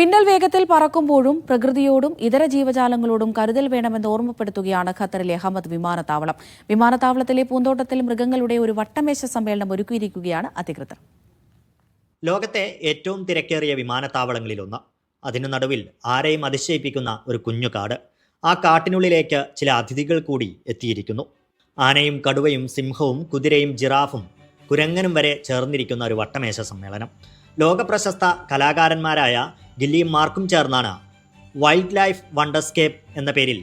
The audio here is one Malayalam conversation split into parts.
മിന്നൽ വേഗത്തിൽ പറക്കുമ്പോഴും പ്രകൃതിയോടും ഇതര ജീവജാലങ്ങളോടും കരുതൽ വേണമെന്ന് ഓർമ്മപ്പെടുത്തുകയാണ് ഖത്തറിലെ അഹമ്മദ് വിമാനത്താവളം. വിമാനത്താവളത്തിലെ പൂന്തോട്ടത്തിൽ മൃഗങ്ങളുടെ ഒരു വട്ടമേശ സമ്മേളനം ഒരുക്കിയിരിക്കുകയാണ് അധികൃതർ. ലോകത്തെ ഏറ്റവും തിരക്കേറിയ വിമാനത്താവളങ്ങളിലൊന്ന്. അതിനു നടുവിൽ ആരെയും അതിശയിപ്പിക്കുന്ന ഒരു കുഞ്ഞു കാട് ആ കാട്ടിനുള്ളിലേക്ക് ചില അതിഥികൾ കൂടി എത്തിയിരിക്കുന്നു. ആനയും കടുവയും സിംഹവും കുതിരയും ജിറാഫും കുരങ്ങനും വരെ ചേർന്നിരിക്കുന്ന ഒരു വട്ടമേശ സമ്മേളനം. ലോകപ്രശസ്ത കലാകാരന്മാരായ ഗില്ലിയും മാർക്കും ചേർന്നാണ് വൈൽഡ് ലൈഫ് വണ്ടർസ്കേപ്പ് എന്ന പേരിൽ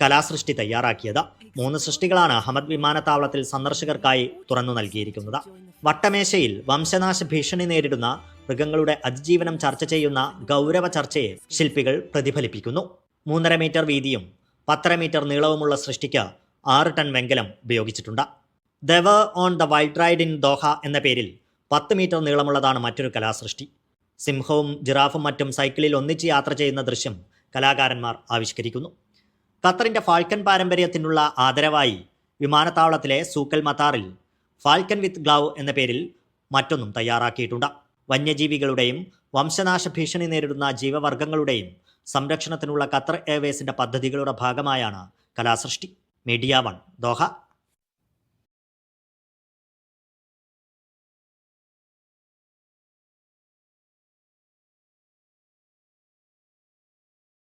കലാസൃഷ്ടി തയ്യാറാക്കിയത്. മൂന്ന് സൃഷ്ടികളാണ് അഹമ്മദ് വിമാനത്താവളത്തിൽ സന്ദർശകർക്കായി തുറന്നു നൽകിയിരിക്കുന്നത്. വട്ടമേശയിൽ വംശനാശ ഭീഷണി നേരിടുന്ന മൃഗങ്ങളുടെ അതിജീവനം ചർച്ച ചെയ്യുന്ന ഗൗരവ ചർച്ചയെ ശില്പികൾ പ്രതിഫലിപ്പിക്കുന്നു. മൂന്നര മീറ്റർ വീതിയും പത്തര മീറ്റർ നീളവുമുള്ള സൃഷ്ടിക്ക് ആറ് ടൺ വെങ്കലം ഉപയോഗിച്ചിട്ടുണ്ട്. ദവ on the wild ride in Doha എന്ന പേരിൽ പത്ത് മീറ്റർ നീളമുള്ളതാണ് മറ്റൊരു കലാസൃഷ്ടി. സിംഹവും ജിറാഫും മറ്റും സൈക്കിളിൽ ഒന്നിച്ച് യാത്ര ചെയ്യുന്ന ദൃശ്യം കലാകാരന്മാർ ആവിഷ്കരിക്കുന്നു. ഖത്തറിന്റെ ഫാൾക്കൻ പാരമ്പര്യത്തിനുള്ള ആദരവായി വിമാനത്താവളത്തിലെ സൂക്കൽ മത്താറിൽ ഫാൽക്കൻ വിത്ത് ഗ്ലൗ എന്ന പേരിൽ മറ്റൊന്നും തയ്യാറാക്കിയിട്ടുണ്ട്. വന്യജീവികളുടെയും വംശനാശ ഭീഷണി നേരിടുന്ന ജീവവർഗങ്ങളുടെയും സംരക്ഷണത്തിനുള്ള ഖത്തർ എയർവേസിന്റെ പദ്ധതികളുടെ ഭാഗമായാണ് കലാസൃഷ്ടി. Media one Doha.